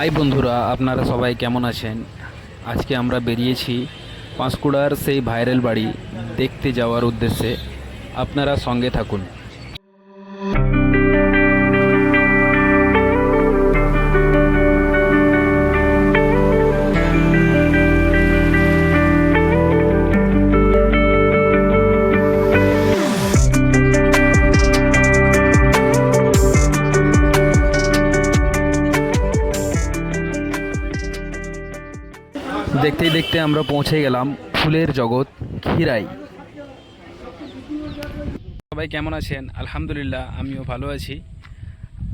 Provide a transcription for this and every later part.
High বন্ধুরা, আপনারা সবাই কেমন আছেন? আজকে আমরা বেরিয়েছি পাঁশকুড়ার সেই ভাইরাল বাড়ি দেখতে যাওয়ার উদ্দেশ্যে। আপনারা সঙ্গে থাকুন। দেখতেই দেখতে আমরা পৌঁছে গেলাম ফুলের জগৎ খিরাই সবাই কেমন আছেন? আলহামদুলিল্লাহ, আমিও ভালো আছি।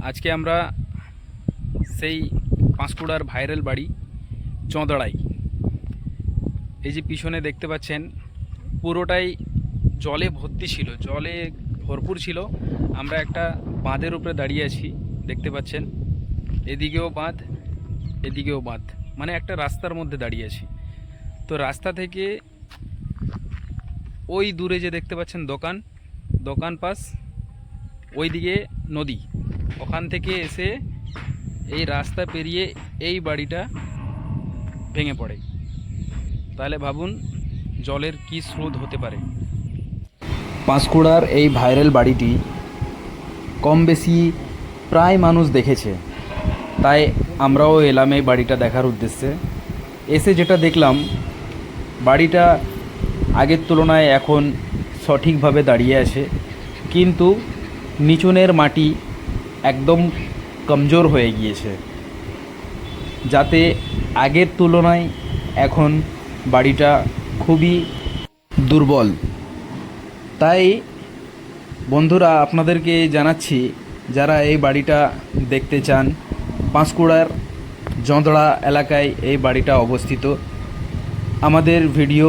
আজকে আমরা সেই পাঁশকুড়ার ভাইরাল বাড়ি, চঁদড়াই। এই যে পিছনে দেখতে পাচ্ছেন, পুরোটাই জলে ভর্তি ছিল, জলে ভরপুর ছিল। আমরা একটা বাঁধের উপরে দাঁড়িয়ে আছি, দেখতে পাচ্ছেন। এদিকেও বাঁধ এদিকেও বাঁধ। মানে একটা রাস্তার মধ্যে দাঁড়িয়ে আছি। তো রাস্তা থেকে ওই দূরে যে দেখতে পাচ্ছেন দোকান দোকান পাস, ওইদিকে নদী। ওখান থেকে এসে এই রাস্তা পেরিয়ে এই বাড়িটা ভেঙে পড়ে। তাহলে ভাবুন জলের কি স্রোত হতে পারে। পাঁশকুড়ার এই ভাইরাল বাড়িটি কম বেশি প্রায় মানুষ দেখেছে। তাই আমরাও এলাম এই বাড়িটা দেখার উদ্দেশ্যে। এসে যেটা দেখলাম, বাড়িটা আগের তুলনায় এখন সঠিকভাবে দাঁড়িয়ে আছে। কিন্তু নিচুনের মাটি একদম কমজোর হয়ে গিয়েছে। যাতে আগের তুলনায় এখন বাড়িটা খুবই দুর্বল। তাই বন্ধুরা, আপনাদেরকে জানাচ্ছি, যারা এই বাড়িটা দেখতে চান পাঁশকুড়ার জঁদড়া এলাকায় এই বাড়িটা অবস্থিত। আমাদের ভিডিও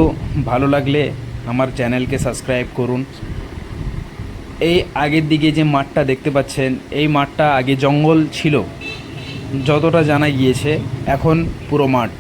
ভালো লাগলে আমার চ্যানেলকে সাবস্ক্রাইব করুন। এই আগের দিকে যে মাঠটা দেখতে পাচ্ছেন, এই মাঠটা আগে জঙ্গল ছিল, যতটা জানা গিয়েছে, এখন পুরো মাঠ।